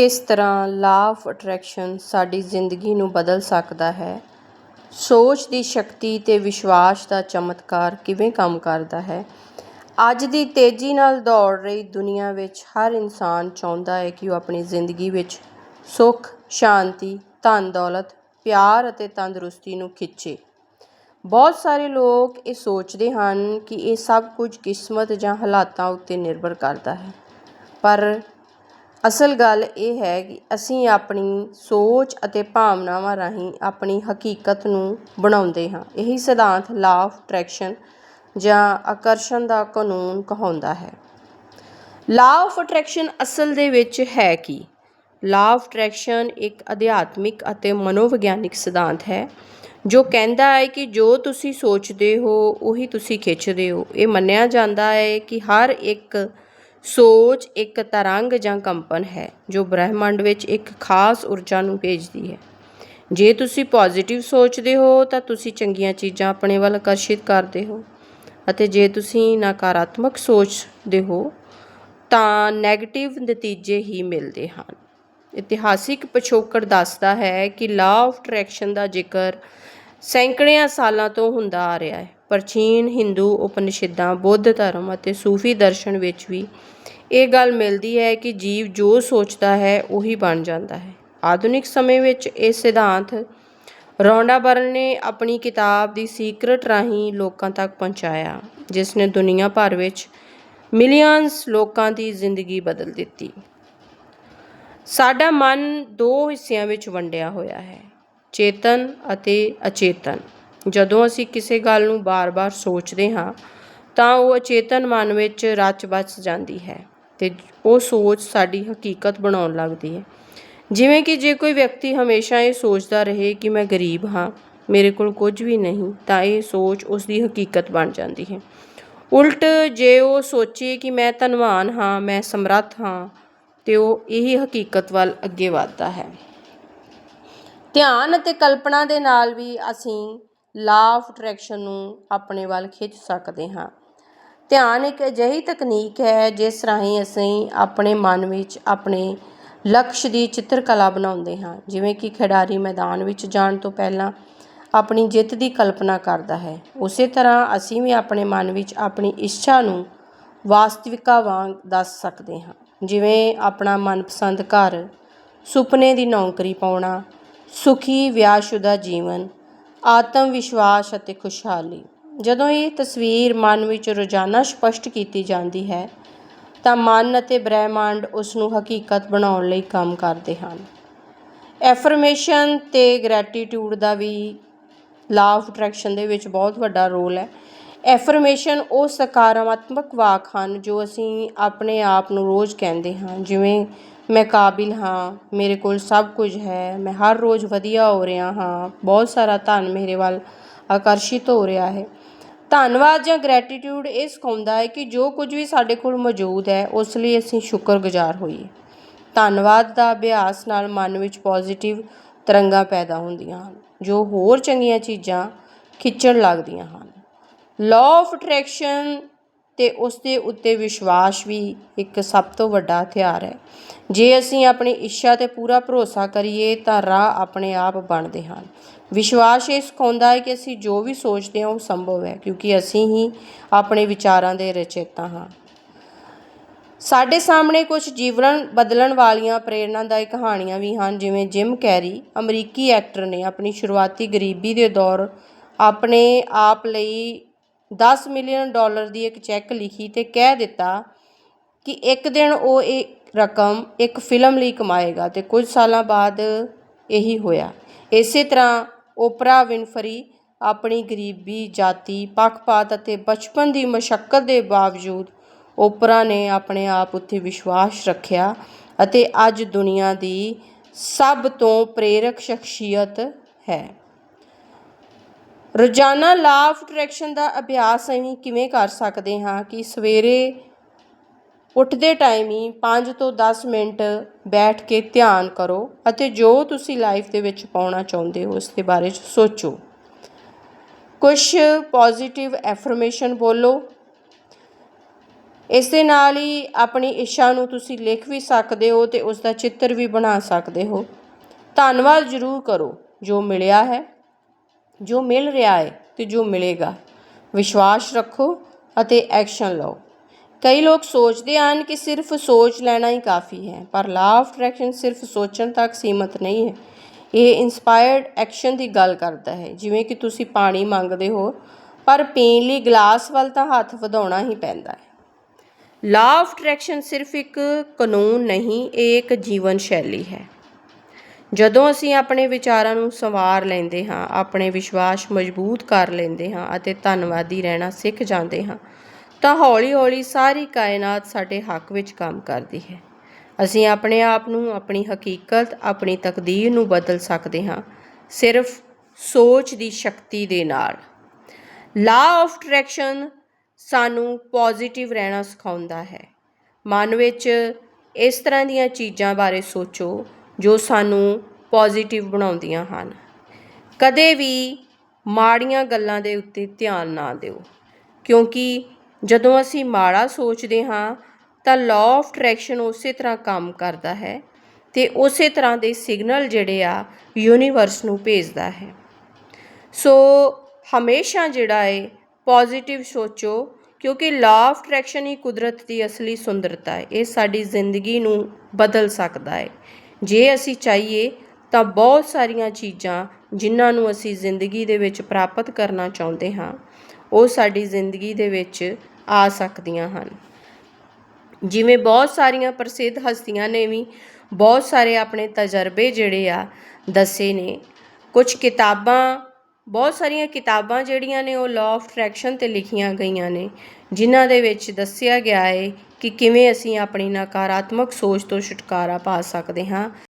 ਕਿਸ ਤਰ੍ਹਾਂ law of attraction ਸਾਡੀ ਜ਼ਿੰਦਗੀ ਨੂੰ ਬਦਲ ਸਕਦਾ ਹੈ? ਸੋਚ ਦੀ ਸ਼ਕਤੀ ਤੇ ਵਿਸ਼ਵਾਸ ਦਾ ਚਮਤਕਾਰ ਕਿਵੇਂ ਕੰਮ ਕਰਦਾ ਹੈ? ਅੱਜ ਦੀ ਤੇਜ਼ੀ ਨਾਲ ਦੌੜ ਰਹੀ ਦੁਨੀਆ ਵਿੱਚ ਹਰ ਇਨਸਾਨ ਚਾਹੁੰਦਾ ਹੈ ਕਿ ਉਹ ਆਪਣੀ ਜ਼ਿੰਦਗੀ ਵਿੱਚ ਸੁੱਖ, ਸ਼ਾਂਤੀ ਧਨ ਦੌਲਤ ਪਿਆਰ ਅਤੇ ਤੰਦਰੁਸਤੀ ਨੂੰ ਖਿੱਚੇ। ਬਹੁਤ ਸਾਰੇ ਲੋਕ ਇਹ ਸੋਚਦੇ ਹਨ ਕਿ ਇਹ ਸਭ ਕੁਝ ਕਿਸਮਤ ਜਾਂ ਹਾਲਾਤਾਂ ਉੱਤੇ ਨਿਰਭਰ ਕਰਦਾ ਹੈ। ਪਰ ਅਸਲ ਗੱਲ ਇਹ ਹੈ ਕਿ ਅਸੀਂ ਆਪਣੀ ਸੋਚ ਅਤੇ ਭਾਵਨਾਵਾਂ ਰਾਹੀਂ ਆਪਣੀ ਹਕੀਕਤ ਨੂੰ ਬਣਾਉਂਦੇ ਹਾਂ। ਇਹੀ ਸਿਧਾਂਤ ਲਾਅ ਆਫ ਅਟਰੈਕਸ਼ਨ ਜਾਂ ਆਕਰਸ਼ਣ ਦਾ ਕਾਨੂੰਨ ਕਹਾਉਂਦਾ ਹੈ। ਲਾਅ ਆਫ ਅਟਰੈਕਸ਼ਨ ਅਸਲ ਦੇ ਵਿੱਚ ਹੈ ਕੀ? ਲਾਅ ਆਫ ਅਟਰੈਕਸ਼ਨ ਇੱਕ ਅਧਿਆਤਮਿਕ ਅਤੇ ਮਨੋਵਿਗਿਆਨਿਕ ਸਿਧਾਂਤ ਹੈ, ਜੋ ਕਹਿੰਦਾ ਹੈ ਕਿ ਜੋ ਤੁਸੀਂ ਸੋਚਦੇ ਹੋ, ਉਹੀ ਤੁਸੀਂ ਖਿੱਚਦੇ ਹੋ। ਇਹ ਮੰਨਿਆ ਜਾਂਦਾ ਹੈ ਕਿ ਹਰ ਇੱਕ ਸੋਚ ਇੱਕ ਤਰੰਗ ਜਾਂ ਕੰਪਨ ਹੈ, ਜੋ ਬ੍ਰਹਿਮੰਡ ਵਿੱਚ ਇੱਕ ਖਾਸ ਊਰਜਾ ਨੂੰ ਭੇਜਦੀ ਹੈ। ਜੇ ਤੁਸੀਂ ਪੋਜ਼ਿਟਿਵ ਸੋਚਦੇ ਹੋ, ਤਾਂ ਤੁਸੀਂ ਚੰਗੀਆਂ ਚੀਜ਼ਾਂ ਆਪਣੇ ਵੱਲ ਆਕਰਸ਼ਿਤ ਕਰਦੇ ਹੋ। ਅਤੇ ਜੇ ਤੁਸੀਂ ਨਕਾਰਾਤਮਕ ਸੋਚਦੇ ਹੋ, ਤਾਂ 네ਗੇਟਿਵ ਨਤੀਜੇ ਹੀ ਮਿਲਦੇ ਹਨ। ਇਤਿਹਾਸਿਕ ਪਿਛੋਕੜ ਦੱਸਦਾ ਹੈ ਕਿ ਲਾਅ ਆਫ ਅਟਰੈਕਸ਼ਨ ਦਾ ਜ਼ਿਕਰ ਸੈਂਕੜਿਆਂ ਸਾਲਾਂ ਤੋਂ ਹੁੰਦਾ ਆ ਰਿਹਾ ਹੈ। ਪ੍ਰਾਚੀਨ ਹਿੰਦੂ ਉਪਨਿਸ਼ਦਾਂ, ਬੁੱਧ ਧਰਮ ਅਤੇ ਸੂਫੀ ਦਰਸ਼ਨ ਵਿੱਚ ਵੀ ਇਹ ਗੱਲ ਮਿਲਦੀ ਹੈ ਕਿ ਜੀਵ ਜੋ ਸੋਚਦਾ ਹੈ, ਉਹੀ ਬਣ ਜਾਂਦਾ ਹੈ। ਆਧੁਨਿਕ ਸਮੇਂ ਵਿੱਚ ਇਹ ਸਿਧਾਂਤ ਰੌਂਡਾ ਬਰਨ ਨੇ ਆਪਣੀ ਕਿਤਾਬ ਦੀ ਸੀਕਰਟ ਰਾਹੀਂ ਲੋਕਾਂ ਤੱਕ ਪਹੁੰਚਾਇਆ, ਜਿਸ ਨੇ ਦੁਨੀਆ ਭਰ ਵਿੱਚ ਮਿਲੀਅਨਸ ਲੋਕਾਂ ਦੀ ਜ਼ਿੰਦਗੀ ਬਦਲ ਦਿੱਤੀ। ਸਾਡਾ ਮਨ ਦੋ ਹਿੱਸਿਆਂ ਵਿੱਚ ਵੰਡਿਆ ਹੋਇਆ ਹੈ, ਚੇਤਨ ਅਤੇ ਅਚੇਤਨ। ਜਦੋਂ ਅਸੀਂ ਕਿਸੇ ਗੱਲ ਨੂੰ ਵਾਰ ਵਾਰ ਸੋਚਦੇ ਹਾਂ, ਤਾਂ ਉਹ ਅਚੇਤਨ ਮਨ ਵਿੱਚ ਰਚ ਬਸ ਜਾਂਦੀ ਹੈ ਅਤੇ ਉਹ ਸੋਚ ਸਾਡੀ ਹਕੀਕਤ ਬਣਾਉਣ ਲੱਗਦੀ ਹੈ। ਜਿਵੇਂ ਕਿ ਜੇ ਕੋਈ ਵਿਅਕਤੀ ਹਮੇਸ਼ਾ ਇਹ ਸੋਚਦਾ ਰਹੇ ਕਿ ਮੈਂ ਗਰੀਬ ਹਾਂ, ਮੇਰੇ ਕੋਲ ਕੁਝ ਵੀ ਨਹੀਂ, ਤਾਂ ਇਹ ਸੋਚ ਉਸ ਦੀ ਹਕੀਕਤ ਬਣ ਜਾਂਦੀ ਹੈ। ਉਲਟ ਜੇ ਉਹ ਸੋਚੇ ਕਿ ਮੈਂ ਧਨਵਾਨ ਹਾਂ, ਮੈਂ ਸਮਰੱਥ ਹਾਂ, ਤੇ ਉਹ ਇਹੀ ਹਕੀਕਤ ਵੱਲ ਅੱਗੇ ਵਧਦਾ ਹੈ। ਧਿਆਨ ਅਤੇ ਕਲਪਨਾ ਦੇ ਨਾਲ ਵੀ ਅਸੀਂ ਲਾਅ ਆਫ ਅਟਰੈਕਸ਼ਨ ਨੂੰ ਆਪਣੇ ਵੱਲ ਖਿੱਚ ਸਕਦੇ ਹਾਂ। ਧਿਆਨ ਇੱਕ ਅਜਿਹੀ ਤਕਨੀਕ ਹੈ, ਜਿਸ ਰਾਹੀਂ ਅਸੀਂ ਆਪਣੇ ਮਨ ਵਿੱਚ ਆਪਣੇ ਲਕਸ਼ ਦੀ ਚਿੱਤਰਕਲਾ ਬਣਾਉਂਦੇ ਹਾਂ। ਜਿਵੇਂ ਕਿ ਖਿਡਾਰੀ ਮੈਦਾਨ ਵਿੱਚ ਜਾਣ ਤੋਂ ਪਹਿਲਾਂ ਆਪਣੀ ਜਿੱਤ ਦੀ ਕਲਪਨਾ ਕਰਦਾ ਹੈ। ਉਸੇ ਤਰ੍ਹਾਂ ਅਸੀਂ ਵੀ ਆਪਣੇ ਮਨ ਵਿੱਚ ਆਪਣੀ ਇੱਛਾ ਨੂੰ ਵਾਸਤਵਿਕਤਾ ਵਾਂਗ ਦੱਸ ਸਕਦੇ ਹਾਂ। ਜਿਵੇਂ ਆਪਣਾ ਮਨਪਸੰਦ ਘਰ, ਸੁਪਨੇ ਦੀ ਨੌਕਰੀ ਪਾਉਣਾ, ਸੁਖੀ ਵਿਆਹਸ਼ੁਦਾ ਜੀਵਨ ਆਤਮ ਵਿਸ਼ਵਾਸ ਅਤੇ ਖੁਸ਼ਹਾਲੀ। ਜਦੋਂ ਇਹ ਤਸਵੀਰ ਮਨ ਵਿੱਚ ਰੋਜ਼ਾਨਾ ਸਪਸ਼ਟ ਕੀਤੀ ਜਾਂਦੀ ਹੈ, ਤਾਂ ਮਨ ਅਤੇ ਬ੍ਰਹਿਮੰਡ ਉਸ ਨੂੰ ਹਕੀਕਤ ਬਣਾਉਣ ਲਈ ਕੰਮ ਕਰਦੇ ਹਨ। ਐਫਰਮੇਸ਼ਨ ਤੇ ਗ੍ਰੈਟੀਟਿਊਡ ਦਾ ਵੀ ਲਾ ਆਫ ਅਟਰੈਕਸ਼ਨ ਦੇ ਵਿੱਚ ਬਹੁਤ ਵੱਡਾ ਰੋਲ ਹੈ। ਐਫਰਮੇਸ਼ਨ ਉਹ ਸਕਾਰਾਤਮਕ ਵਾਕ ਹਨ ਜੋ ਅਸੀਂ ਆਪਣੇ ਆਪ ਨੂੰ ਰੋਜ਼ ਕਹਿੰਦੇ ਹਾਂ, ਜਿਵੇਂ ਮੈਂ ਕਾਬਿਲ ਹਾਂ, ਮੇਰੇ ਕੋਲ ਸਭ ਕੁਝ ਹੈ, ਮੈਂ ਹਰ ਰੋਜ਼ ਵਧੀਆ ਹੋ ਰਿਹਾ ਹਾਂ, ਬਹੁਤ ਸਾਰਾ ਧਨ ਮੇਰੇ ਵੱਲ ਆਕਰਸ਼ਿਤ ਹੋ ਰਿਹਾ ਹੈ। ਧੰਨਵਾਦ ਜਾਂ ਗ੍ਰੈਟੀਟਿਊਡ ਇਹ ਸਿਖਾਉਂਦਾ ਹੈ ਕਿ ਜੋ ਕੁਝ ਵੀ ਸਾਡੇ ਕੋਲ ਮੌਜੂਦ ਹੈ, ਉਸ ਲਈ ਅਸੀਂ ਸ਼ੁਕਰਗੁਜ਼ਾਰ ਹੋਈਏ। ਧੰਨਵਾਦ ਦਾ ਅਭਿਆਸ ਨਾਲ ਮਨ ਵਿੱਚ ਪੋਜ਼ਿਟਿਵ ਤਰੰਗਾਂ ਪੈਦਾ ਹੁੰਦੀਆਂ ਹਨ, ਜੋ ਹੋਰ ਚੰਗੀਆਂ ਚੀਜ਼ਾਂ ਖਿੱਚਣ ਲੱਗਦੀਆਂ ਹਨ। ਲਾਅ ਆਫ ਅਟਰੈਕਸ਼ਨ ਅਤੇ ਉਸ ਦੇ ਉੱਤੇ ਵਿਸ਼ਵਾਸ ਵੀ ਇੱਕ ਸਭ ਤੋਂ ਵੱਡਾ ਹਥਿਆਰ ਹੈ। ਜੇ ਅਸੀਂ ਆਪਣੀ ਇੱਛਾ ਤੇ ਪੂਰਾ ਭਰੋਸਾ ਕਰੀਏ ਤਾਂ ਰਾਹ ਆਪਣੇ ਆਪ ਬਣਦੇ ਹਨ। ਵਿਸ਼ਵਾਸ ਇਹ ਸਿਖਾਉਂਦਾ ਹੈ ਕਿ ਅਸੀਂ ਜੋ ਵੀ ਸੋਚਦੇ ਹਾਂ ਉਹ ਸੰਭਵ ਹੈ, ਕਿਉਂਕਿ ਅਸੀਂ ਹੀ ਆਪਣੇ ਵਿਚਾਰਾਂ ਦੇ ਰਚੇਤਾ ਹਾਂ। ਸਾਡੇ ਸਾਹਮਣੇ ਕੁਝ ਜੀਵਨ ਬਦਲਣ ਵਾਲੀਆਂ ਪ੍ਰੇਰਨਾਦਾਇਕ ਕਹਾਣੀਆਂ ਵੀ ਹਨ, ਜਿਵੇਂ ਜਿਮ ਕੈਰੀ, ਅਮਰੀਕੀ ਐਕਟਰ ਨੇ ਆਪਣੀ ਸ਼ੁਰੂਆਤੀ ਗਰੀਬੀ ਦੇ ਦੌਰ ਆਪਣੇ ਆਪ ਲਈ 10 ਮਿਲੀਅਨ ਡਾਲਰ ਦੀ ਇੱਕ ਚੈੱਕ ਲਿਖੀ ਤੇ ਕਹਿ ਦਿੱਤਾ ਕਿ ਇੱਕ ਦਿਨ ਉਹ ਇਹ ਰਕਮ ਇੱਕ ਫਿਲਮ ਲਈ ਕਮਾਏਗਾ ਤੇ ਕੁਝ ਸਾਲਾਂ ਬਾਅਦ ਇਹੀ ਹੋਇਆ। ਇਸੇ ਤਰ੍ਹਾਂ ਓਪਰਾ ਵਿਨਫਰੀ ਆਪਣੀ ਗਰੀਬੀ ਜਾਤੀ, ਪੱਖਪਾਤ ਅਤੇ ਬਚਪਨ ਦੀ ਮਸ਼ੱਕਤ ਦੇ ਬਾਵਜੂਦ ਓਪਰਾ ਨੇ ਆਪਣੇ ਆਪ ਉੱਤੇ ਵਿਸ਼ਵਾਸ ਰੱਖਿਆ ਅਤੇ ਅੱਜ ਦੁਨੀਆ ਦੀ ਸਭ ਤੋਂ ਪ੍ਰੇਰਕ ਸ਼ਖਸੀਅਤ ਹੈ। ਰੋਜ਼ਾਨਾ ਲਾਅ ਆਫ ਅਟਰੈਕਸ਼ਨ ਦਾ ਅਭਿਆਸ ਅਸੀਂ ਕਿਵੇਂ ਕਰ ਸਕਦੇ ਹਾਂ ਕਿ ਸਵੇਰੇ ਉੱਠਦੇ ਟਾਈਮ ਹੀ 5 ਤੋਂ 10 ਮਿੰਟ ਬੈਠ ਕੇ ਧਿਆਨ ਕਰੋ ਅਤੇ ਜੋ ਤੁਸੀਂ ਲਾਈਫ ਦੇ ਵਿੱਚ ਪਾਉਣਾ ਚਾਹੁੰਦੇ ਹੋ, ਉਸ ਦੇ ਬਾਰੇ 'ਚ ਸੋਚੋ। ਕੁਝ ਪੋਜ਼ਿਟਿਵ ਐਫਰਮੇਸ਼ਨ ਬੋਲੋ। ਇਸ ਦੇ ਨਾਲ ਹੀ ਆਪਣੀ ਇੱਛਾ ਨੂੰ ਤੁਸੀਂ ਲਿਖ ਵੀ ਸਕਦੇ ਹੋ ਤੇ ਉਸ ਦਾ ਚਿੱਤਰ ਵੀ ਬਣਾ ਸਕਦੇ ਹੋ। ਧੰਨਵਾਦ ਜ਼ਰੂਰ ਕਰੋ, ਜੋ ਮਿਲਿਆ ਹੈ। ਜੋ ਮਿਲ ਰਿਹਾ ਹੈ ਤੇ ਜੋ ਮਿਲੇਗਾ। ਵਿਸ਼ਵਾਸ ਰੱਖੋ ਅਤੇ ਐਕਸ਼ਨ ਲਓ। ਕਈ ਲੋਕ ਸੋਚਦੇ ਹਨ ਕਿ ਸਿਰਫ ਸੋਚ ਲੈਣਾ ਹੀ ਕਾਫੀ ਹੈ, ਪਰ ਲਾਅ ਆਫ ਅਟਰੈਕਸ਼ਨ ਸਿਰਫ ਸੋਚਣ ਤੱਕ ਸੀਮਤ ਨਹੀਂ ਹੈ। ਇਹ ਇਨਸਪਾਇਰਡ ਐਕਸ਼ਨ ਦੀ ਗੱਲ ਕਰਦਾ ਹੈ, ਜਿਵੇਂ ਕਿ ਤੁਸੀਂ ਪਾਣੀ ਮੰਗਦੇ ਹੋ, ਪਰ ਪੀਣ ਲਈ ਗਲਾਸ ਵੱਲ ਤਾਂ ਹੱਥ ਵਧਾਉਣਾ ਹੀ ਪੈਂਦਾ ਹੈ। ਲਾਅ ਆਫ ਅਟਰੈਕਸ਼ਨ ਸਿਰਫ ਇੱਕ ਕਾਨੂੰਨ ਨਹੀਂ, ਇਹ ਇੱਕ ਜੀਵਨ ਸ਼ੈਲੀ ਹੈ। ਜਦੋਂ ਅਸੀਂ ਆਪਣੇ ਵਿਚਾਰਾਂ ਨੂੰ ਸੰਵਾਰ ਲੈਂਦੇ ਹਾਂ, ਆਪਣੇ ਵਿਸ਼ਵਾਸ ਮਜ਼ਬੂਤ ਕਰ ਲੈਂਦੇ ਹਾਂ ਅਤੇ ਧੰਨਵਾਦੀ ਰਹਿਣਾ ਸਿੱਖ ਜਾਂਦੇ ਹਾਂ, ਤਾਂ ਹੌਲੀ-ਹੌਲੀ ਸਾਰੀ ਕਾਇਨਾਤ ਸਾਡੇ ਹੱਕ ਵਿੱਚ ਕੰਮ ਕਰਦੀ ਹੈ। ਅਸੀਂ ਆਪਣੇ ਆਪ ਨੂੰ ਆਪਣੀ ਹਕੀਕਤ, ਆਪਣੀ ਤਕਦੀਰ ਨੂੰ ਬਦਲ ਸਕਦੇ ਹਾਂ, ਸਿਰਫ ਸੋਚ ਦੀ ਸ਼ਕਤੀ ਦੇ ਨਾਲ। ਲਾਅ ਆਫ ਅਟਰੈਕਸ਼ਨ ਸਾਨੂੰ ਪੋਜ਼ਿਟਿਵ ਰਹਿਣਾ ਸਿਖਾਉਂਦਾ ਹੈ। ਮਨ ਵਿੱਚ ਇਸ ਤਰ੍ਹਾਂ ਦੀਆਂ ਚੀਜ਼ਾਂ ਬਾਰੇ ਸੋਚੋ ਜੋ ਸਾਨੂੰ ਪੋਜ਼ੀਟਿਵ ਬਣਾਉਂਦੀਆਂ ਹਨ। ਕਦੇ ਵੀ ਮਾੜੀਆਂ ਗੱਲਾਂ ਦੇ ਉੱਤੇ ਧਿਆਨ ਨਾ ਦਿਓ, ਕਿਉਂਕਿ ਜਦੋਂ ਅਸੀਂ ਮਾੜਾ ਸੋਚਦੇ ਹਾਂ, ਤਾਂ ਲਾਅ ਆਫ ਅਟਰੈਕਸ਼ਨ ਉਸੇ ਤਰ੍ਹਾਂ ਕੰਮ ਕਰਦਾ ਹੈ ਤੇ ਉਸੇ ਤਰ੍ਹਾਂ ਦੇ ਸਿਗਨਲ ਜਿਹੜੇ ਆ ਯੂਨੀਵਰਸ ਨੂੰ ਭੇਜਦਾ ਹੈ। ਸੋ ਹਮੇਸ਼ਾ ਜਿਹੜਾ ਹੈ ਪੋਜ਼ਿਟਿਵ ਸੋਚੋ, ਕਿਉਂਕਿ ਲਾਅ ਆਫ ਅਟਰੈਕਸ਼ਨ ਹੀ ਕੁਦਰਤ ਦੀ ਅਸਲੀ ਸੁੰਦਰਤਾ ਹੈ ਇਹ ਸਾਡੀ ਜ਼ਿੰਦਗੀ ਨੂੰ ਬਦਲ ਸਕਦਾ ਹੈ ਜੇ ਅਸੀਂ ਚਾਹੀਏ ਤਾਂ ਬਹੁਤ ਸਾਰੀਆਂ ਚੀਜ਼ਾਂ ਜਿਨ੍ਹਾਂ ਨੂੰ ਅਸੀਂ ਜ਼ਿੰਦਗੀ ਦੇ ਵਿੱਚ ਪ੍ਰਾਪਤ ਕਰਨਾ ਚਾਹੁੰਦੇ ਹਾਂ, ਉਹ ਸਾਡੀ ਜ਼ਿੰਦਗੀ ਦੇ ਵਿੱਚ ਆ ਸਕਦੀਆਂ ਹਨ। ਜਿਵੇਂ ਬਹੁਤ ਸਾਰੀਆਂ ਪ੍ਰਸਿੱਧ ਹਸਤੀਆਂ ਨੇ ਵੀ ਬਹੁਤ ਸਾਰੇ ਆਪਣੇ ਤਜਰਬੇ ਜਿਹੜੇ ਆ ਦੱਸੇ ਨੇ। ਕੁਝ ਕਿਤਾਬਾਂ ਬਹੁਤ ਸਾਰੀਆਂ ਕਿਤਾਬਾਂ ਜਿਹੜੀਆਂ ਨੇ ਉਹ ਲਾਅ ਆਫ ਅਟਰੈਕਸ਼ਨ ਤੇ ਲਿਖੀਆਂ ਗਈਆਂ ਨੇ, ਜਿਨ੍ਹਾਂ ਦੇ ਵਿੱਚ ਦੱਸਿਆ ਗਿਆ ਹੈ ਕਿ ਕਿਵੇਂ ਅਸੀਂ ਆਪਣੀ ਨਕਾਰਾਤਮਕ ਸੋਚ ਤੋਂ ਛੁਟਕਾਰਾ ਪਾ ਸਕਦੇ ਹਾਂ।